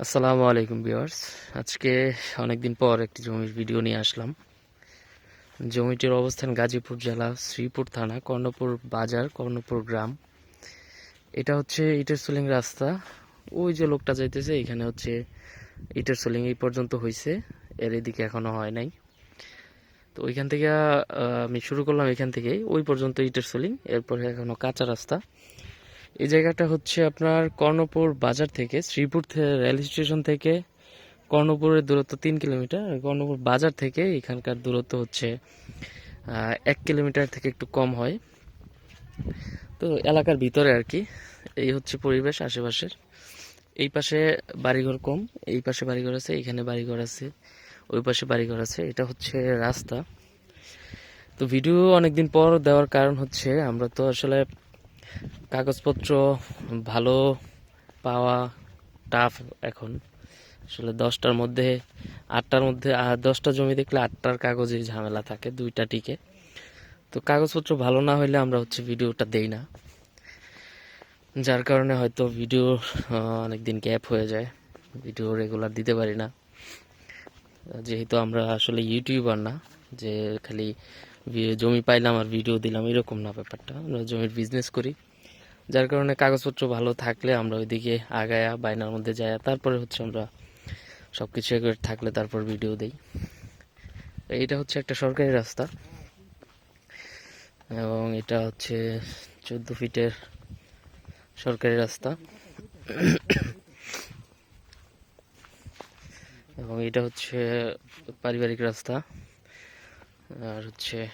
আসসালামু আলাইকুম ভিউয়ার্স। আজকে অনেকদিন পর একটি জমির ভিডিও নিয়ে আসলাম। জমিটির অবস্থান গাজীপুর জেলা, শ্রীপুর থানা, কর্ণপুর বাজার, কর্ণপুর গ্রাম। এটা হচ্ছে ইটের সোলিং রাস্তা। ওই যে লোকটা যাইতেছে, এখানে হচ্ছে ইটের সোলিং এই পর্যন্ত হয়েছে এর এদিকে এখনও হয় নাই। তো ওইখান থেকে আমি শুরু করলাম এখান থেকে ওই পর্যন্ত ইটের সোলিং, এরপরে এখনও কাঁচা রাস্তা। এই জায়গাটা হচ্ছে আপনার কর্ণপুর বাজার থেকে, শ্রীপুর রেল স্টেশন থেকে। কর্ণপুরের দূরত্ব তিন কিলোমিটার। কর্ণপুর বাজার থেকে এখানকার দূরত্ব হচ্ছে এক কিলোমিটার থেকে একটু কম হয়। তো এলাকার ভিতরে আর কি, এই হচ্ছে পরিবেশ আশেপাশের। এই পাশে বাড়িঘর কম, এই পাশে বাড়িঘর আছে, এখানে বাড়িঘর আছে, ওই পাশে বাড়িঘর আছে। এটা হচ্ছে রাস্তা। তো ভিডিও অনেকদিন পর দেওয়ার কারণ হচ্ছে, আমরা তো আসলে কাগজপত্র, ভালো পাওয়া টাফ এখন। আসলে দশটার মধ্যে, আটটার মধ্যে দশটা জমি দেখলে আটটার কাগজে ঝামেলা থাকে, দুইটা টিকে। তো কাগজপত্র ভালো না হলে আমরা হচ্ছে ভিডিওটা দেই না। যার কারণে হয়তো ভিডিও অনেক দিন গ্যাপ হয়ে যায়। ভিডিও রেগুলার দিতে পারি না। যেহেতু আমরা আসলে ইউটিউবার না, যে খালি জমি পাইলাম আর ভিডিও দিলাম, এরকম না ব্যাপারটা। আমরা জমির বিজনেস করি। যার কারণে কাগজপত্র ভালো থাকলে আমরা ওইদিকে আগায়া বাইনার মধ্যে যাই তারপরে হচ্ছে আমরা সব কিছু থাকলে তারপর ভিডিও দেই। এইটা হচ্ছে একটা সরকারি রাস্তা। এবং এটা হচ্ছে চোদ্দ ফিটের সরকারি রাস্তা। এবং এটা হচ্ছে পারিবারিক রাস্তা। আর হচ্ছে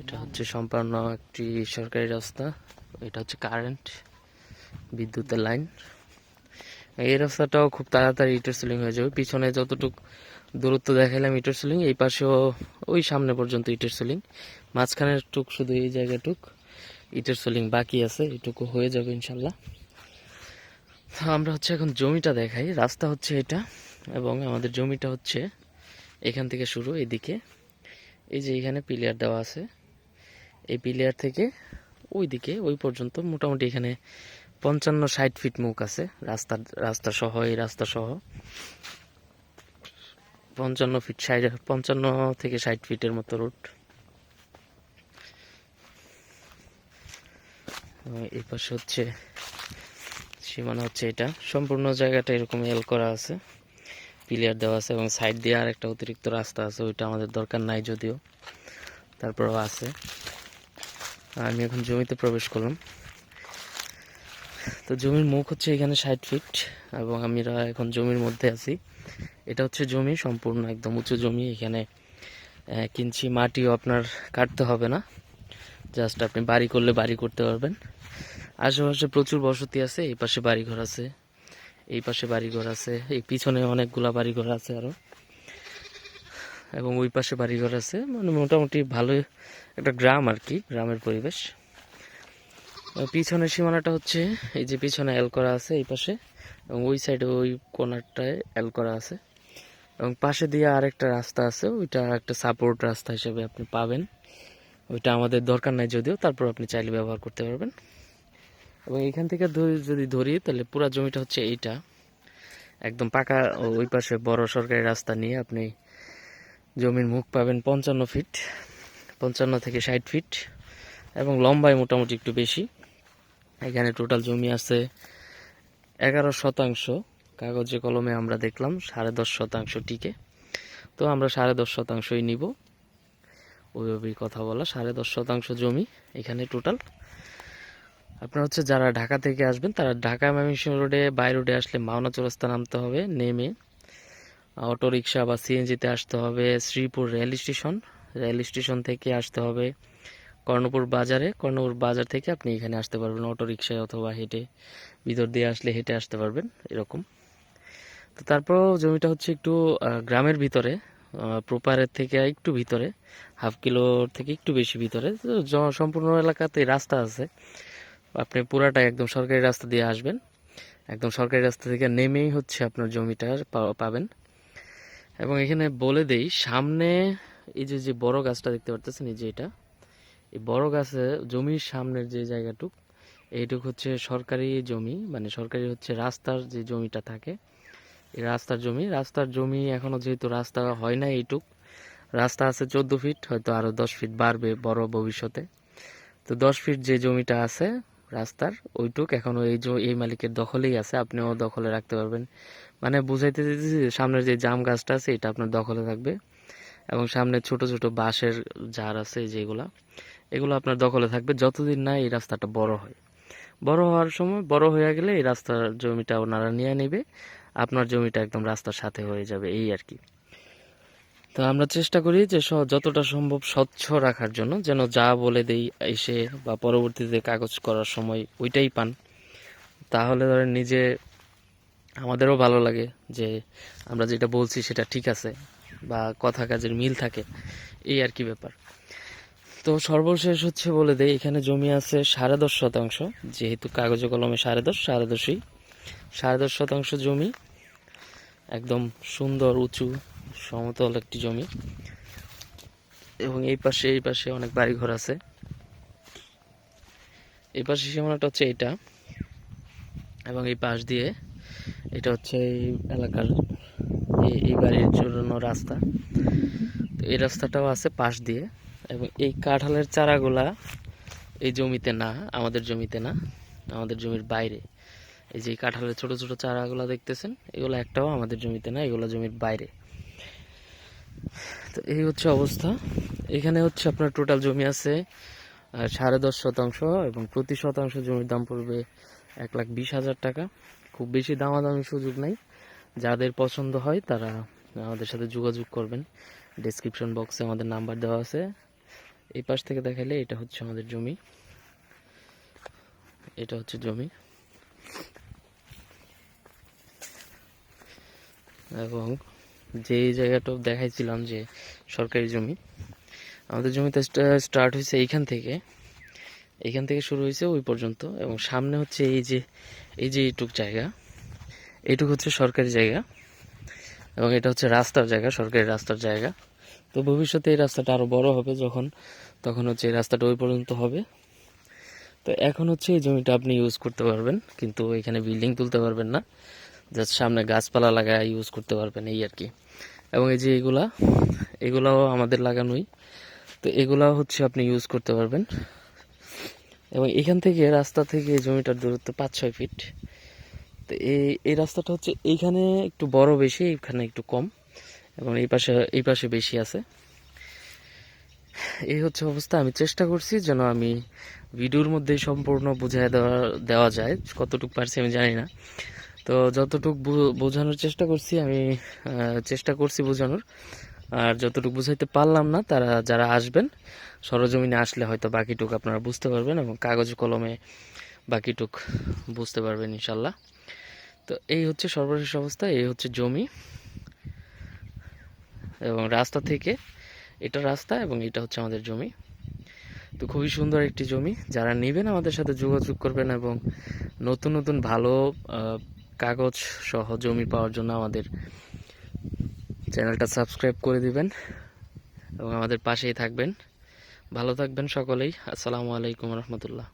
এটা হচ্ছে সম্পূর্ণ একটি সরকারি রাস্তা। এটা হচ্ছে কারেন্ট বিদ্যুতের লাইন এই রাস্তাটাও খুব তাড়াতাড়ি ইটার সিলিং হয়ে যাবে। পিছনে যতটুকু দূরত্ব দেখাইলাম ইটার সিলিং এই পাশেও ওই সামনে পর্যন্ত ইটের সিলিং মাঝখানের টুক শুধু এই জায়গাটুক ইটের সিলিং বাকি আছে এটুকু হয়ে যাবে ইনশাল্লাহ। আমরা হচ্ছে এখন জমিটা দেখাই। রাস্তা হচ্ছে এটা এবং আমাদের জমিটা হচ্ছে এখান থেকে শুরু এদিকে। এই যে এখানে পিলিয়ার দেওয়া আছে। এই পিলিয়ার থেকে ওই দিকে ওই পর্যন্ত মোটামুটি এখানে পঞ্চান্ন, ষাট ফিট মুখ আছে, রাস্তার, রাস্তা সহ, এই রাস্তা সহ। পঞ্চান্ন ফিট ষাট, পঞ্চান্ন থেকে ষাট ফিটের মতো রুট এই পাশে হচ্ছে, সীমানা হচ্ছে এটা। সম্পূর্ণ জায়গাটা এরকম এল করা আছে। পিলিয়ার দেওয়া আছে এবং সাইড দিয়ে আর একটা অতিরিক্ত রাস্তা আছে, ওইটা আমাদের দরকার নাই যদিও। তারপরেও আছে। আমি এখন জমিতে প্রবেশ করলাম। তো জমির মুখ হচ্ছে এখানে ষাট ফিট এবং আমরা এখন জমির মধ্যে আছি। এটা হচ্ছে জমি, সম্পূর্ণ একদম উঁচু জমি। এখানে কিনছি মাটিও আপনার কাটতে হবে না। জাস্ট আপনি বাড়ি করলে বাড়ি করতে পারবেন। আশেপাশে প্রচুর বসতি আছে, এই পাশে বাড়িঘর আছে, এই পাশে বাড়িঘর আছে, এই পিছনে অনেকগুলা বাড়িঘর আছে আরও। এবং ওই পাশে বাড়িঘর আছে। মানে মোটামুটি ভালো একটা গ্রাম আর কি গ্রামের পরিবেশ। পিছনের সীমানাটা হচ্ছে এই যে পিছনে এল করা আছে এই পাশে এবং ওই সাইডে ওই কোনারটায় এল করা আছে। এবং পাশে দিয়ে আরেকটা রাস্তা আছে, ওইটা একটা সাপোর্ট রাস্তা হিসেবে আপনি পাবেন। ওইটা আমাদের দরকার নাই যদিও, তারপর আপনি চাইলে ব্যবহার করতে পারবেন। এবং এখান থেকে যদি ধরি, তাহলে পুরা জমিটা হচ্ছে এইটা। একদম পাকা ওই পাশে বড় সরকারি রাস্তা নিয়ে আপনি জমির মুখ পাবেন পঞ্চান্ন ফিট, পঞ্চান্ন থেকে ষাট ফিট, এবং লম্বায় মোটামুটি একটু বেশি। এখানে টোটাল জমি আছে এগারো শতাংশ, কাগজে কলমে আমরা দেখলাম সাড়ে দশ শতাংশ টিকে তো আমরা সাড়ে দশ শতাংশই নিব। ওইভাবেই কথা বলা, সাড়ে দশ শতাংশ জমি এখানে টোটাল আপনার হচ্ছে যারা ঢাকা থেকে আসবেন, তারা ঢাকা ময়মনসিংহ রোডে বাই রোডে আসলে মাওনা চৌরাস্তা নামতে হবে, নেমে অটো রিক্সা বা সিএনজিতে আসতে হবে, Sreepur rail station. Rail station থেকে আসতে হবে কর্ণপুর বাজারে। কর্ণপুর বাজার থেকে আপনি এখানে আসতে পারবেন অটো রিক্সায় অথবা হেঁটে। ভিতর দিয়ে আসলে হেঁটে আসতে পারবেন, এরকম। তো তারপরও জমিটা হচ্ছে একটু গ্রামের ভিতরে প্রপারের থেকে একটু ভিতরে হাফ কিলো থেকে একটু বেশি ভিতরে। সম্পূর্ণ এলাকাতে রাস্তা আছে। আপনি পুরাটা একদম সরকারি রাস্তা দিয়ে আসবেন। একদম সরকারি রাস্তা থেকে নেমেই হচ্ছে আপনার জমিটা পাবেন। এবং এখানে বলে দেই, সামনে এই যে যে বড় গাছটা দেখতে পারতেছেন, এই যে এটা। এই বড় গাছে, জমির সামনের যে জায়গাটুক, এইটুক হচ্ছে সরকারি জমি মানে সরকারি হচ্ছে রাস্তার যে জমিটা থাকে, এই রাস্তার জমি। রাস্তার জমি এখনও যেহেতু রাস্তা হয় না এইটুক, রাস্তা আছে চোদ্দ ফিট, হয়তো আরও দশ ফিট বাড়বে বড় ভবিষ্যতে। তো দশ ফিট যে জমিটা আছে রাস্তার, ওইটুক এখনও এই এই মালিকের দখলেই আছে। আপনিও দখলে রাখতে পারবেন। মানে বুঝাইতে দিতেছি যে সামনের যে জাম গাছটা আছে, এটা আপনার দখলে থাকবে। এবং সামনে ছোট ছোট বাঁশের ঝাড় আছে যেগুলা এগুলো আপনার দখলে থাকবে যতদিন না এই রাস্তাটা বড় হয়। বড় হওয়ার সময়, বড় হয়ে গেলে এই রাস্তার জমিটা ওনারা নিয়ে নেবে, আপনার জমিটা একদম রাস্তার সাথে হয়ে যাবে, এই আর কি। তো আমরা চেষ্টা করি যে যতটা সম্ভব স্বচ্ছ রাখার জন্য, যেন যা বলে দেই এসে বা পরবর্তীতে কাগজ করার সময় ওইটাই পান। তাহলে ধরেন নিজে আমাদেরও ভালো লাগে যে আমরা যেটা বলছি সেটা ঠিক আছে বা কথা কাজের মিল থাকে, এই আর কি ব্যাপার। তো সর্বশেষ হচ্ছে বলে দেয় এখানে জমি আছে সাড়ে দশ শতাংশ, যেহেতু কাগজে কলমে সাড়ে দশ, সাড়ে দশই। সাড়ে দশ শতাংশ জমি, একদম সুন্দর, উঁচু, সমতল একটি জমি। এবং এই পাশে এই পাশে অনেক বাড়িঘর আছে। এই পাশে সীমানাটা হচ্ছে এটা এবং এই পাশ দিয়ে এটা হচ্ছে এই এলাকার, এই- বাড়ির জন্য রাস্তা। তো এই রাস্তাটাও আছে পাশ দিয়ে এবং এই কাঁঠালের চারাগুলা এই জমিতে না, আমাদের জমিতে না, আমাদের জমির বাইরে। এই যে কাঁঠালের ছোট ছোট চারাগুলা দেখতেছেন, এগুলো একটাও আমাদের জমিতে না, এগুলো জমির বাইরে। তো এই হচ্ছে অবস্থা। এখানে হচ্ছে আপনার টোটাল জমি আছে সাড়ে দশ শতাংশ এবং প্রতি শতাংশ জমির দাম পড়বে এক লাখ বিশ হাজার টাকা। খুব বেশি দামাদামি সুযোগ নাই। যাদের পছন্দ হয় তারা আমাদের সাথে যোগাযোগ করবেন। ডেসক্রিপশন বক্সে আমাদের নাম্বার দেওয়া আছে। এই পাশ থেকে দেখালে এটা হচ্ছে আমাদের জমি। এটা হচ্ছে জমি। এবং যে জায়গাটা দেখাইছিলাম যে সরকারি জমি, আমাদের জমিতে স্টার্ট হয়েছে এইখান থেকে। এইখান থেকে শুরু হয়েছে ওই পর্যন্ত। এবং সামনে হচ্ছে এই যে এই যে এইটুক জায়গা, এইটুক হচ্ছে সরকারি জায়গা, এবং এটা হচ্ছে রাস্তার জায়গা, সরকারি রাস্তার জায়গা। তো ভবিষ্যতে এই রাস্তাটা আরও বড় হবে যখন, তখন হচ্ছে এই রাস্তাটা ওই পর্যন্ত হবে। তো এখন হচ্ছে এই জমিটা আপনি ইউজ করতে পারবেন, কিন্তু এখানে বিল্ডিং তুলতে পারবেন না। জাস্ট সামনে গাছপালা লাগায় ইউজ করতে পারবেন এই আর কি। এবং এই যে এগুলা, এগুলাও আমাদের লাগানোই। তো এগুলাও হচ্ছে আপনি ইউজ করতে পারবেন। এবং এখান থেকে রাস্তা থেকে জমিটার দূরত্ব পাঁচ, ছয় ফিট। তো এই এই রাস্তাটা হচ্ছে এইখানে একটু বড় বেশি, এইখানে একটু কম এবং এই পাশে এই পাশে বেশি আছে। এই হচ্ছে অবস্থা। আমি চেষ্টা করছি যেন আমি ভিডিওর মধ্যে সম্পূর্ণ বুঝাই দেওয়া দেওয়া যায়। কতটুকু পারছি আমি জানি না। তো যতটুকু বোঝানোর চেষ্টা করছি, আমি চেষ্টা করছি বোঝানোর। আর যতটুকু বুঝাইতে পারলাম না, তারা যারা আসবেন, সরজমিনে আসলে হয়তো বাকিটুক আপনারা বুঝতে পারবেন এবং কাগজ কলমে বাকিটুক বুঝতে পারবেন ইনশাল্লাহ। তো এই হচ্ছে সর্বশেষ অবস্থা, এই হচ্ছে জমি। এবং রাস্তা থেকে এটা রাস্তা এবং এটা হচ্ছে আমাদের জমি। তো খুবই সুন্দর একটি জমি, যারা নেবেন আমাদের সাথে যোগাযোগ করবেন এবং নতুন নতুন ভালো কাগজ সহ জমি পাওয়ার জন্য আমাদের চ্যানেলটা সাবস্ক্রাইব করে দিবেন এবং আমাদের পাশেই থাকবেন। ভালো থাকবেন সকলেই। আসসালামু আলাইকুম রহমতুল্লাহ।